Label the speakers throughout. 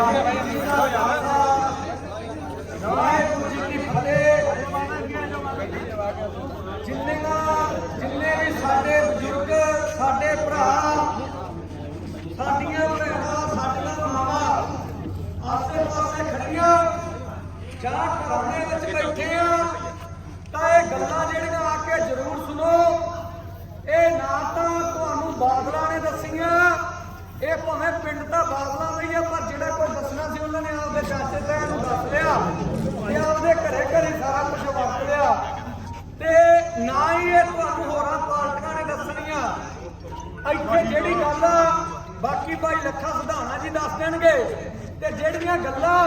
Speaker 1: ਵਾਹਿਗੁਰੂ ਜੀ ਕਾ ਖਾਲਸਾ ਵਾਹਿਗੁਰੂ ਜੀ ਕੀ ਫਤਿਹ ਜਿੰਨੀਆਂ ਜਿੰਨੇ ਵੀ ਸਾਡੇ ਬਜ਼ੁਰਗ ਸਾਡੇ ਭਰਾ ਸਾਡੀਆਂ ਭੈਣਾਂ ਸਾਡੀਆਂ ਮਾਵਾਂ ਆਸੇ ਪਾਸੇ ਖੜੀਆਂ ਜਾਂ ਘਰਾਂ ਦੇ ਵਿੱਚ ਬੈਠੇ ਆ ਤਾਂ ਇਹ ਗੱਲਾਂ ਜਿਹੜੀਆਂ ਆ ਕੇ ਜ਼ਰੂਰ ਸੁਣੋ ਇਹ ਨਾ ਤਾਂ ਤੁਹਾਨੂੰ ਬਾਦਲਾਂ ਨੇ ਦੱਸੀਆਂ, ਇਹ ਭਾਵੇਂ ਪਿੰਡ ਦਾ ਬਾਦਲਾਂ ਨਹੀਂ ਆ ਪਰ ਜਿਹੜਾ ਕੋਈ ਦੱਸਣਾ ਸੀ ਉਹਨਾਂ ਨੇ ਆਪਦੇ ਚਾਚੇ ਤਾਇਆਂ ਨੂੰ ਦੱਸ ਲਿਆ ਤੇ ਆਪਦੇ ਘਰੇ ਘਰੇ ਸਾਰਾ ਕੁਝ ਵਰਤ ਲਿਆ ਤੇ ਨਾ ਹੀ ਇਹ ਤੁਹਾਨੂੰ ਹੋਰਾਂ ਪਾਰਟੀਆਂ ਨੇ ਦੱਸਣੀਆਂ। ਇੱਥੇ ਜਿਹੜੀ ਗੱਲ ਆ ਬਾਕੀ ਭਾਈ ਲੱਖਾ ਸਿਧਾਣਾ ਜੀ ਦੱਸ ਦੇਣਗੇ। ਤੇ ਜਿਹੜੀਆਂ ਗੱਲਾਂ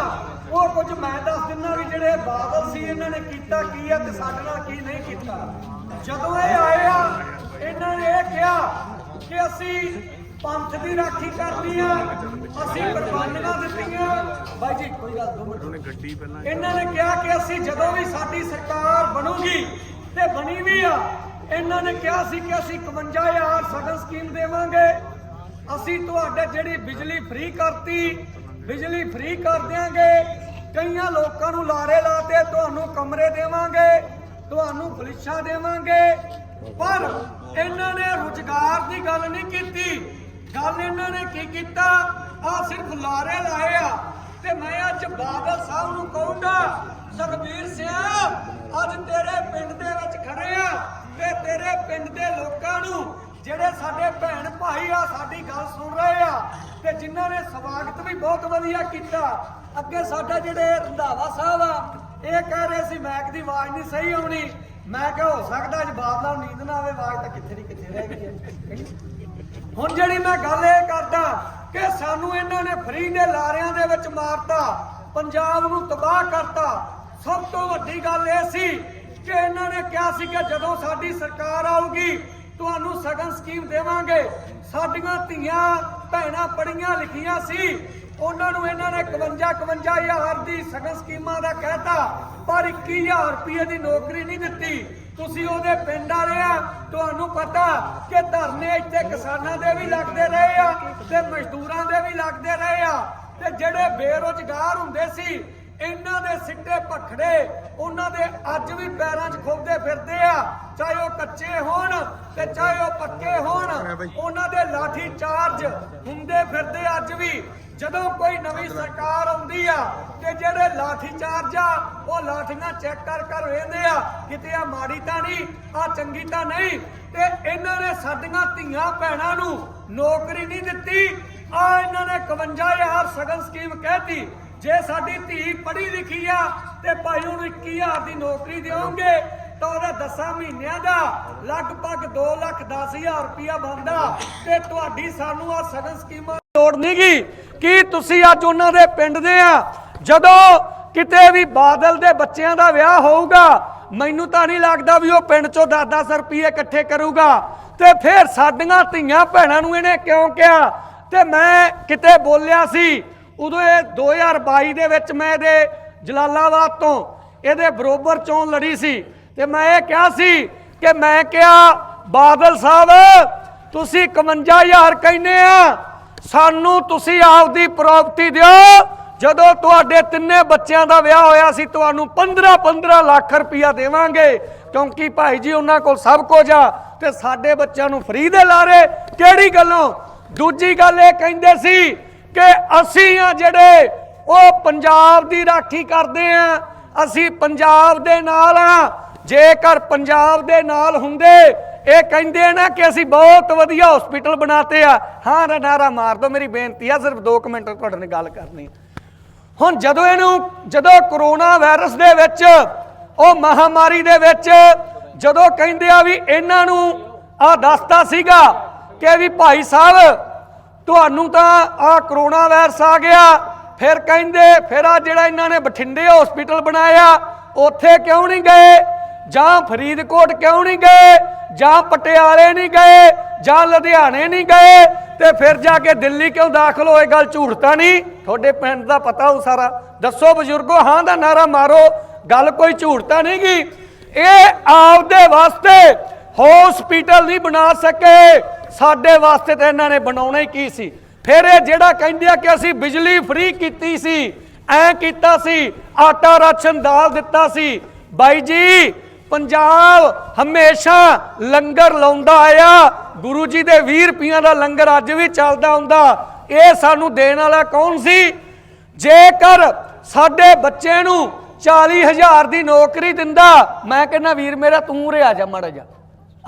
Speaker 1: ਉਹ ਕੁਝ ਮੈਂ ਦੱਸ ਦਿੰਦਾ ਵੀ ਜਿਹੜੇ ਬਾਦਲ ਸੀ ਇਹਨਾਂ ਨੇ ਕੀਤਾ ਕੀ ਆ ਤੇ ਸਾਡੇ ਨਾਲ ਕੀ ਨਹੀਂ ਕੀਤਾ। ਜਦੋਂ ਇਹ ਆਏ ਆ ਇਹਨਾਂ ਨੇ ਇਹ ਕਿਹਾ ਕਿ ਅਸੀਂ ਪੰਥ ਦੀ ਰਾਖੀ ਕਰਨੀ ਆ ਅਸੀਂ ਕੁਰਬਾਨੀਆਂ ਦਿੱਤੀਆਂ। ਬਾਈ ਜੀ ਕੋਈ ਗੱਲ ਦੋ ਮਿੰਟ। ਇਹਨਾਂ ਨੇ ਕਿਹਾ ਕਿ ਅਸੀਂ ਜਦੋਂ ਵੀ ਸਾਡੀ ਸਰਕਾਰ ਬਣੂਗੀ ਤੇ ਬਣੀ ਵੀ ਆ। ਇਹਨਾਂ ਨੇ ਕਿਹਾ ਸੀ ਕਿ ਅਸੀਂ 51000 ਸਗਨ ਸਕੀਮ ਦੇਵਾਂਗੇ। ਅਸੀਂ ਤੁਹਾਡੇ ਜਿਹੜੀ ਬਿਜਲੀ ਫ੍ਰੀ ਕਰਤੀ, ਬਿਜਲੀ ਫ੍ਰੀ ਕਰ ਦਿਆਂਗੇ। ਕਈਆਂ ਲੋਕਾਂ ਨੂੰ ਲਾਰੇ ਲਾਤੇ ਤੁਹਾਨੂੰ ਕਮਰੇ ਦੇਵਾਂਗੇ, ਤੁਹਾਨੂੰ ਫਲਿਸ਼ਾਂ ਦੇਵਾਂਗੇ। ਪਰ ਇਹਨਾਂ ਨੇ ਰੁਜ਼ਗਾਰ ਦੀ ਗੱਲ ਨਹੀਂ ਕੀਤੀ। ਗੱਲ ਇਹਨਾਂ ਨੇ ਕੀ ਕੀਤਾ? ਆ ਸਿਰਫ ਲਾਰੇ ਲਾਏ ਆ। ਤੇ ਮੈਂ ਅੱਜ ਬਾਦਲ ਸਾਹਿਬ ਨੂੰ ਕਹੂੰਗਾ ਸੁਖਬੀਰ ਸਿੰਘ ਅੱਜ ਤੇਰੇ ਪਿੰਡ ਦੇ ਵਿੱਚ ਖੜੇ ਆ। ਤੇ ਤੇਰੇ ਪਿੰਡ ਦੇ ਲੋਕਾਂ ਨੂੰ, ਜਿਹੜੇ ਸਾਡੇ ਭੈਣ ਭਾਈ ਆ, ਸਾਡੀ ਗੱਲ ਸੁਣ ਰਹੇ ਆ, ਤੇ ਜਿਨ੍ਹਾਂ ਨੇ ਸਵਾਗਤ ਵੀ ਬਹੁਤ ਵਧੀਆ ਕੀਤਾ। ਅੱਗੇ ਸਾਡਾ ਜਿਹੜੇ ਰੰਧਾਵਾ ਸਾਹਿਬ ਆ, ਇਹ ਕਹਿ ਰਹੇ ਸੀ, ਮੈਕ ਦੀ ਆਵਾਜ਼ ਨਹੀਂ ਸਹੀ ਆਉਣੀ। ਮੈਂ ਕਿਹਾ, ਹੋ ਸਕਦਾ ਅੱਜ ਬਾਦਲਾਂ ਨੂੰ ਨੀਂਦ ਨਾ ਆਵੇ, ਆਵਾਜ਼ ਤਾਂ ਕਿੱਥੇ ਦੀ ਕਿੱਥੇ ਰਹਿ ਗਈ ਹੈ। ਹੁਣ ਜਿਹੜੀ ਮੈਂ ਗੱਲ ਇਹ ਕਰਦਾ ਕਿ ਸਾਨੂੰ ਇਹਨਾਂ ਨੇ ਫਰੀ ਦੇ ਲਾਰਿਆਂ ਦੇ ਵਿੱਚ ਮਾਰਤਾ, ਪੰਜਾਬ ਨੂੰ ਤਬਾਹ ਕਰਤਾ। ਸਭ ਤੋਂ ਵੱਡੀ ਗੱਲ ਇਹ ਸੀ ਕਿ ਇਹਨਾਂ ਨੇ ਕਿਹਾ ਸੀ ਕਿ ਜਦੋਂ ਸਾਡੀ ਸਰਕਾਰ ਆਊਗੀ, ਤੁਹਾਨੂੰ ਸਗਨ ਸਕੀਮ ਦੇਵਾਂਗੇ। ਸਾਡੀਆਂ ਧੀਆਂ, ਭੈਣਾਂ ਪੜੀਆਂ ਲਿਖੀਆਂ ਸੀ। ਉਹਨਾਂ ਨੂੰ ਇਹਨਾਂ ਨੇ 51 51000 ਦੀ ਸਗਨ ਸਕੀਮਾਂ ਦਾ ਕਹਿਤਾ, ਪਰ 21000 ਰੁਪਏ ਦੀ ਨੌਕਰੀ ਨਹੀਂ ਦਿੱਤੀ। ਤੁਸੀਂ ਉਹਦੇ ਪਿੰਡ ਵਾਲੇ ਆ, ਤੁਹਾਨੂੰ ਪਤਾ ਕਿ ਧਰਨੇ ਇੱਥੇ ਕਿਸਾਨਾਂ ਦੇ ਵੀ ਲੱਗਦੇ ਰਹੇ ਆ ਤੇ ਮਜ਼ਦੂਰਾਂ ਦੇ ਵੀ ਲੱਗਦੇ ਰਹੇ ਆ। ਤੇ ਜਿਹੜੇ ਬੇਰੋਜ਼ਗਾਰ ਹੁੰਦੇ ਸੀ ਇਹਨਾਂ ਦੇ ਸਿੱਟੇ ਪਖੜੇ ਉਹਨਾਂ ਦੇ ਅੱਜ ਵੀ ਪੈਰਾਂ 'ਚ ਖੋਬਦੇ ਫਿਰਦੇ ਆ। ਚਾਹੇ ਉਹ ਕੱਚੇ ਹੋਣ ਤੇ ਚਾਹੇ ਉਹ ਪੱਕੇ ਹੋਣ, ਉਹਨਾਂ ਦੇ ਲਾਠੀ ਚਾਰਜ ਹੁੰਦੇ ਫਿਰਦੇ ਅੱਜ ਵੀ। ਜਦੋਂ ਕੋਈ ਨਵੀਂ ਸਰਕਾਰ ਆਉਂਦੀ ਆ ਤੇ ਜਿਹੜੇ ਲਾਠੀ ਚਾਰਜ ਆ, ਉਹ ਲਾਠੀਆਂ ਚੈੱਕ ਕਰ ਕਰ ਵੇਂਦੇ ਆ, ਕਿਤੇ ਆ ਮਾੜੀ ਤਾਂ ਨਹੀਂ, ਆ ਚੰਗੀ ਤਾਂ ਨਹੀਂ। ਤੇ ਇਹਨਾਂ ਨੇ ਸਾਡੀਆਂ ਧੀਆਂ ਭੈਣਾਂ ਨੂੰ ਨੌਕਰੀ ਨਹੀਂ ਦਿੱਤੀ, ਆ ਇਹਨਾਂ ਨੇ 51000 ਸਗਨ ਸਕੀਮ ਕਹਿਤੀ, ਜੇ ਸਾਡੀ ਧੀ ਪੜ੍ਹੀ ਲਿਖੀ ਆ ਤੇ ਭਾਈ ਉਹਨੂੰ 21000 ਦੀ ਨੌਕਰੀ ਦਿਓਗੇ, ਤਾਂ ਉਹਦੇ 10 ਮਹੀਨਿਆਂ ਦਾ ਲਗਭਗ 2 ਲੱਖ 10000 ਰੁਪਇਆ ਬਣਦਾ ਤੇ ਤੁਹਾਡੀ ਸਾਨੂੰ ਆ ਸਗਨ ਸਕੀਮਾਂ ਲੋੜ ਨਹੀਂਗੀ। ਕੀ ਤੁਸੀਂ ਅੱਜ ਉਹਨਾਂ ਦੇ ਪਿੰਡ ਦੇ ਆ? ਜਦੋਂ ਕਿਤੇ ਵੀ ਬਾਦਲ ਦੇ ਬੱਚਿਆਂ ਦਾ ਵਿਆਹ ਹੋਊਗਾ, ਮੈਨੂੰ ਤਾਂ ਨਹੀਂ ਲੱਗਦਾ ਵੀ ਉਹ ਪਿੰਡ ਚੋਂ 10-10 ਰੁਪਏ ਇਕੱਠੇ ਕਰੂਗਾ। ਤੇ ਫਿਰ ਸਾਡੀਆਂ ਧੀਆਂ ਭੈਣਾਂ ਨੂੰ ਇਹਨੇ ਕਿਉਂ ਕਿਹਾ? ਤੇ ਮੈਂ ਕਿਤੇ ਬੋਲਿਆ ਸੀ, ਉਦੋਂ ਇਹ 2022 ਦੇ ਵਿੱਚ ਮੈਂ ਇਹਦੇ ਜਲਾਲਾਬਾਦ ਤੋਂ ਇਹਦੇ ਬਰੋਬਰ ਚੋਣ ਲੜੀ ਸੀ ਤੇ ਮੈਂ ਇਹ ਕਿਹਾ ਸੀ ਕਿ ਮੈਂ ਕਿਹਾ, ਬਾਦਲ ਸਾਹਿਬ, ਤੁਸੀਂ 51000 ਕਹਿੰਦੇ ਆ, ਸਾਨੂੰ ਤੁਸੀਂ ਆਪਦੀ ਪ੍ਰਾਪਰਟੀ ਦਿਓ, ਜਦੋਂ ਤੁਹਾਡੇ ਤਿੰਨੇ ਬੱਚਿਆਂ ਦਾ ਵਿਆਹ ਹੋਇਆ ਸੀ, ਤੁਹਾਨੂੰ 15 15 ਲੱਖ ਰੁਪਇਆ ਦੇਵਾਂਗੇ, ਕਿਉਂਕਿ ਭਾਈ ਜੀ ਉਹਨਾਂ ਕੋਲ ਸਭ ਕੁਝ ਆ, ਤੇ ਸਾਡੇ ਬੱਚਿਆਂ ਨੂੰ ਫ੍ਰੀ ਦੇ ਲਾਰੇ, ਕਿਹੜੀ ਗੱਲੋਂ? ਦੂਜੀ ਗੱਲ ਇਹ ਕਹਿੰਦੇ ਸੀ ਕਿ ਅਸੀਂ ਆ ਜਿਹੜੇ ਉਹ ਪੰਜਾਬ ਦੀ ਰਾਖੀ ਕਰਦੇ ਆ, ਅਸੀਂ ਪੰਜਾਬ ਦੇ ਨਾਲ ਆ। ਜੇਕਰ ਪੰਜਾਬ ਦੇ ਨਾਲ ਹੁੰਦੇ, ਇਹ ਕਹਿੰਦੇ ਨਾ ਕਿ ਅਸੀਂ ਬਹੁਤ ਵਧੀਆ ਹਸਪੀਟਲ ਬਣਾਤੇ ਆ। ਹਾਂ, ਨਾ ਮਾਰ ਦੋ ਮੇਰੀ ਬੇਨਤੀ ਆ, ਸਿਰਫ 2 ਮਿੰਟ ਤੁਹਾਡੇ ਨਾਲ ਗੱਲ ਕਰਨੀ ਹੁਣ ਜਦੋਂ ਇਹਨੂੰ, ਜਦੋਂ ਕਰੋਨਾ ਵਾਇਰਸ ਦੇ ਵਿੱਚ, ਉਹ ਮਹਾਮਾਰੀ ਦੇ ਵਿੱਚ, ਜਦੋਂ ਕਹਿੰਦੇ ਆ ਵੀ ਇਹਨਾਂ ਨੂੰ ਆ ਦੱਸਤਾ ਸੀਗਾ ਕਿ ਵੀ ਭਾਈ ਸਾਹਿਬ ਤੁਹਾਨੂੰ ਤਾਂ ਆ ਕਰੋਨਾ ਵਾਇਰਸ ਆ ਗਿਆ। ਫਿਰ ਕਹਿੰਦੇ, ਫਿਰ ਆ ਜਿਹੜਾ ਇਹਨਾਂ ਨੇ ਬਠਿੰਡੇ ਹਸਪੀਟਲ ਬਣਾਇਆ, ਉੱਥੇ ਕਿਉਂ ਨਹੀਂ ਗਏ? ਜਾਂ ਫਰੀਦਕੋਟ ਕਿਉਂ ਨਹੀਂ ਗਏ? ਜਾਂ ਪਟਿਆਲੇ ਨਹੀਂ ਗਏ? ਜਾਂ ਲੁਧਿਆਣੇ ਨਹੀਂ ਗਏ? ਤੇ ਫਿਰ ਜਾ ਕੇ ਦਿੱਲੀ ਕਿਉਂ ਦਾਖਲ ਹੋਏ? ਗੱਲ ਝੂਠ ਤਾਂ ਨਹੀਂ। ਤੁਹਾਡੇ ਪਿੰਡ ਦਾ ਪਤਾ ਹੋ ਸਾਰਾ। ਦੱਸੋ ਬਜ਼ੁਰਗੋ, ਹਾਂ ਦਾ ਨਾਰਾ ਮਾਰੋ। ਗੱਲ ਕੋਈ ਝੂਠ ਤਾਂ ਨਹੀਂ ਗੀ। ਇਹ ਆਪਦੇ ਵਾਸਤੇ ਹਸਪੀਟਲ ਨਹੀਂ ਬਣਾ ਸਕੇ। ਸਾਡੇ ਵਾਸਤੇ ਤਾਂ ਇਹਨਾਂ ਨੇ ਬਣਾਉਣਾ ਹੀ ਕੀ ਸੀ? ਫਿਰ ਇਹ ਜਿਹੜਾ ਕਹਿੰਦੇ ਆ ਕਿ ਅਸੀਂ ਬਿਜਲੀ ਫ੍ਰੀ ਕੀਤੀ ਸੀ, ਐ ਕੀਤਾ ਸੀ, ਆਟਾ ਰਾਸ਼ਨ ਦਾਲ ਦਿੱਤਾ ਸੀ। ਬਾਈ ਜੀ, ਪੰਜਾਬ ਹਮੇਸ਼ਾ ਲੰਗਰ ਲਾਉਂਦਾ ਆਇਆ। ਗੁਰੂ ਜੀ ਦੇ 20 ਰੁਪਈਆਂ ਦਾ ਲੰਗਰ ਅੱਜ ਵੀ ਚੱਲਦਾ ਹੁੰਦਾ। ਇਹ ਸਾਨੂੰ ਦੇਣ ਵਾਲਾ ਕੌਣ ਸੀ? ਜੇਕਰ ਸਾਡੇ ਬੱਚੇ ਨੂੰ 40000 ਦੀ ਨੌਕਰੀ ਦਿੰਦਾ, ਮੈਂ ਕਹਿੰਦਾ, ਵੀਰ ਮੇਰਾ ਤੂੰ ਰੇ ਆ ਜਾ, ਮੜਾ ਜਾ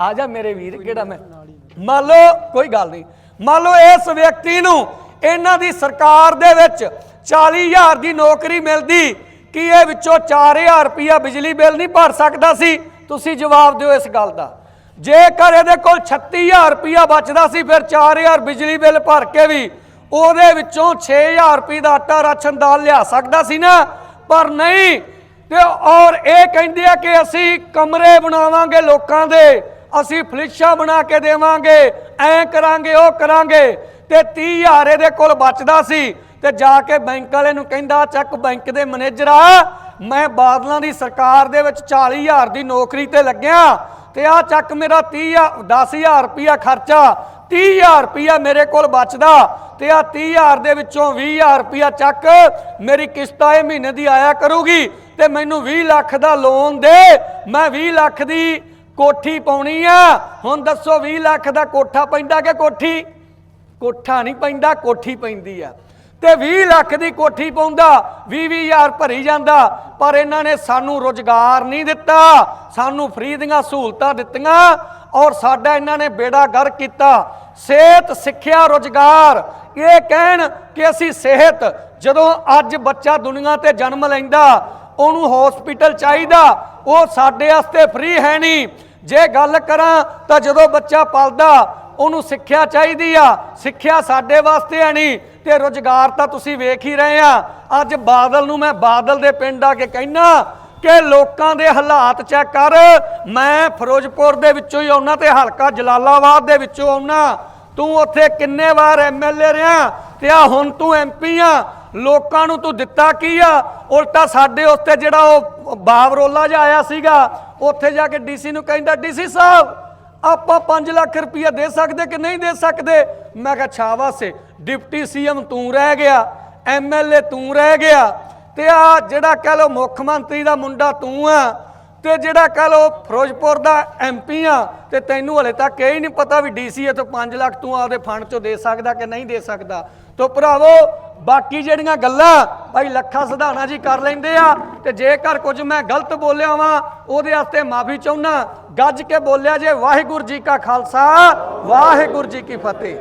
Speaker 1: ਆ ਜਾ ਮੇਰੇ ਵੀਰ, ਕਿਹੜਾ ਮੈਂ ਮੰਨ ਲਓ, ਕੋਈ ਗੱਲ ਨਹੀਂ। ਮੰਨ ਲਓ, ਇਸ ਵਿਅਕਤੀ ਨੂੰ ਇਹਨਾਂ ਦੀ ਸਰਕਾਰ ਦੇ ਵਿੱਚ 40000 ਦੀ ਨੌਕਰੀ ਮਿਲਦੀ, ਕਿ ਇਹ ਵਿੱਚੋਂ 4000 ਰੁਪਇਆ ਬਿਜਲੀ ਬਿੱਲ ਨਹੀਂ ਭਰ ਸਕਦਾ ਸੀ? ਤੁਸੀਂ ਜਵਾਬ ਦਿਓ ਇਸ ਗੱਲ ਦਾ। ਜੇਕਰ ਇਹਦੇ ਕੋਲ 36000 ਰੁਪਇਆ ਬਚਦਾ ਸੀ, ਫਿਰ 4000 ਬਿਜਲੀ ਬਿੱਲ ਭਰ ਕੇ ਵੀ ਉਹਦੇ ਵਿੱਚੋਂ 6000 ਰੁਪਏ ਦਾ ਆਟਾ ਰਾਸ਼ਨ ਦਾਲ ਲਿਆ ਸਕਦਾ ਸੀ ਨਾ? ਪਰ ਨਹੀਂ, ਤੇ ਔਰ ਇਹ ਕਹਿੰਦੇ ਆ ਕਿ ਅਸੀਂ ਕਮਰੇ ਬਣਾਵਾਂਗੇ ਲੋਕਾਂ ਦੇ। ਅਸੀਂ ਫਲਿਸ਼ਾਂ ਬਣਾ ਕੇ ਦੇਵਾਂਗੇ, ਐ ਕਰਾਂਗੇ, ਉਹ ਕਰਾਂਗੇ। ਤੇ 30000 ਇਹਦੇ ਕੋਲ ਬਚਦਾ ਸੀ। ਤੇ ਜਾ ਕੇ ਬੈਂਕ ਵਾਲੇ ਨੂੰ ਕਹਿੰਦਾ, ਚੱਕ ਬੈਂਕ ਦੇ ਮੈਨੇਜਰ ਆ, ਮੈਂ ਬਾਦਲਾਂ ਦੀ ਸਰਕਾਰ ਦੇ ਵਿੱਚ 40000 ਦੀ ਨੌਕਰੀ ਤੇ ਲੱਗਿਆ। ਤੇ ਆ ਚੱਕ ਮੇਰਾ 30 10000 ਰੁਪਿਆ ਖਰਚਾ 30000 ਰੁਪਿਆ ਮੇਰੇ ਕੋਲ ਬਚਦਾ। ਤੇ ਆ 30000 ਦੇ ਵਿੱਚੋਂ 20000 ਰੁਪਿਆ ਚੱਕ, ਮੇਰੀ ਕਿਸ਼ਤ ਇਹ ਮਹੀਨੇ ਦੀ ਆਇਆ ਕਰੂਗੀ। ਤੇ ਮੈਨੂੰ 20 ਲੱਖ ਦਾ ਲੋਨ ਦੇ, ਮੈਂ 20 ਲੱਖ ਦੀ ਕੋਠੀ ਪਾਉਣੀ ਆ। ਹੁਣ ਦੱਸੋ 20 ਲੱਖ ਦਾ ਕੋਠਾ ਪੈਂਦਾ ਕਿ ਕੋਠੀ? ਕੋਠਾ ਨਹੀਂ ਪੈਂਦਾ, ਕੋਠੀ ਪੈਂਦੀ ਆ। ਤੇ 20 ਲੱਖ ਦੀ ਕੋਠੀ ਪਾਉਂਦਾ 20 20000 ਭਰੀ ਜਾਂਦਾ। ਪਰ ਇਹਨਾਂ ਨੇ ਸਾਨੂੰ ਰੋਜ਼ਗਾਰ ਨਹੀਂ ਦਿੱਤਾ। ਸਾਨੂੰ ਫ੍ਰੀ ਦੀਆਂ ਸਹੂਲਤਾਂ ਦਿੱਤੀਆਂ ਔਰ ਸਾਡਾ ਇਹਨਾਂ ਨੇ ਬੇੜਾ ਗਰ ਕੀਤਾ। ਸਿਹਤ, ਸਿੱਖਿਆ, ਰੋਜ਼ਗਾਰ, ਇਹ ਕਹਿਣ ਕਿ ਅਸੀਂ ਸਿਹਤ, ਜਦੋਂ ਅੱਜ ਬੱਚਾ ਦੁਨੀਆ ਤੇ ਜਨਮ ਲੈਂਦਾ, ਉਹਨੂੰ ਹਸਪੀਟਲ ਚਾਹੀਦਾ, ਉਹ ਸਾਡੇ ਵਾਸਤੇ ਫ੍ਰੀ ਹੈ ਨਹੀਂ। ਜੇ ਗੱਲ ਕਰਾਂ ਤਾਂ ਜਦੋਂ ਬੱਚਾ ਪਲਦਾ ਉਹਨੂੰ ਸਿੱਖਿਆ ਚਾਹੀਦੀ ਆ। ਸਿੱਖਿਆ ਸਾਡੇ ਵਾਸਤੇ ਆ ਨਹੀਂ ਤੇ ਰੋਜ਼ਗਾਰ ਤਾਂ ਤੁਸੀਂ ਵੇਖ ਹੀ ਰਹੇ ਆ। ਅੱਜ ਬਾਦਲ ਨੂੰ ਮੈਂ ਬਾਦਲ ਦੇ ਪਿੰਡ ਆ ਕੇ ਕਹਿਣਾ ਕਿ ਲੋਕਾਂ ਦੇ ਹਾਲਾਤ ਚੈੱਕ ਕਰ। ਮੈਂ ਫਿਰੋਜ਼ਪੁਰ ਦੇ ਵਿੱਚੋਂ ਹੀ ਆਉਣਾ ਤੇ ਹਲਕਾ ਜਲਾਲਾਬਾਦ ਦੇ ਵਿੱਚੋਂ ਆਉਣਾ ਤੂੰ ਉੱਥੇ ਕਿੰਨੇ ਵਾਰ ਐਮਐਲਏ ਰਿਹਾ ਤੇ ਆ ਹੁਣ ਤੂੰ ਐਮਪੀ ਆ। ਲੋਕਾਂ ਨੂੰ ਤੂੰ ਦਿੱਤਾ ਕੀ ਆ? ਉਲਟਾ ਸਾਡੇ ਉੱਤੇ ਜਿਹੜਾ ਉਹ ਬਾਵਰੋਲਾ ਜਿਹਾ ਆਇਆ ਸੀਗਾ, ਉੱਥੇ ਜਾ ਕੇ ਡੀਸੀ ਨੂੰ ਕਹਿੰਦਾ, ਡੀਸੀ ਸਾਹਿਬ, ਆਪਾਂ 5 ਲੱਖ ਰੁਪਇਆ ਦੇ ਸਕਦੇ ਕਿ ਨਹੀਂ ਦੇ ਸਕਦੇ? ਮੈਂ ਕਿਹਾ ਛਾਵਾਸੇ ਡਿਪਟੀ ਸੀਐਮ ਤੂੰ ਰਹਿ ਗਿਆ ਐਮਐਲਏ ਤੂੰ ਰਹਿ ਗਿਆ ਤੇ ਆ ਜਿਹੜਾ ਕਹ ਲੋ ਮੁੱਖ ਮੰਤਰੀ ਦਾ ਮੁੰਡਾ ਤੂੰ ਆ ਤੇ ਜਿਹੜਾ ਕਹ ਲੋ ਫਿਰੋਜ਼ਪੁਰ ਦਾ ਐਮਪੀ ਆ ਤੇ ਤੈਨੂੰ ਹਲੇ ਤੱਕ ਇਹ ਹੀ ਨਹੀਂ ਪਤਾ ਵੀ ਡੀਸੀ ਤੋਂ 5 ਲੱਖ ਤੂੰ ਆਪਦੇ ਫੰਡ ਚੋਂ ਦੇ ਸਕਦਾ ਕਿ ਨਹੀਂ ਦੇ ਸਕਦਾ। ਤੋ ਭਰਾਵੋ ਬਾਕੀ ਜਿਹੜੀਆਂ ਗੱਲਾਂ ਭਾਈ ਲੱਖਾ ਸਿਧਾਣਾ ਜੀ ਕਰ ਲੈਂਦੇ ਆ, ਤੇ ਜੇਕਰ ਕੁਝ ਮੈਂ ਗਲਤ ਬੋਲਿਆ ਵਾਂ, ਉਹਦੇ ਵਾਸਤੇ ਮਾਫੀ ਚਾਹੁੰਨਾ ਗੱਜ ਕੇ ਬੋਲਿਆ ਜੇ ਵਾਹਿਗੁਰੂ ਜੀ ਕਾ ਖਾਲਸਾ, ਵਾਹਿਗੁਰੂ ਜੀ ਕੀ ਫਤਿਹ।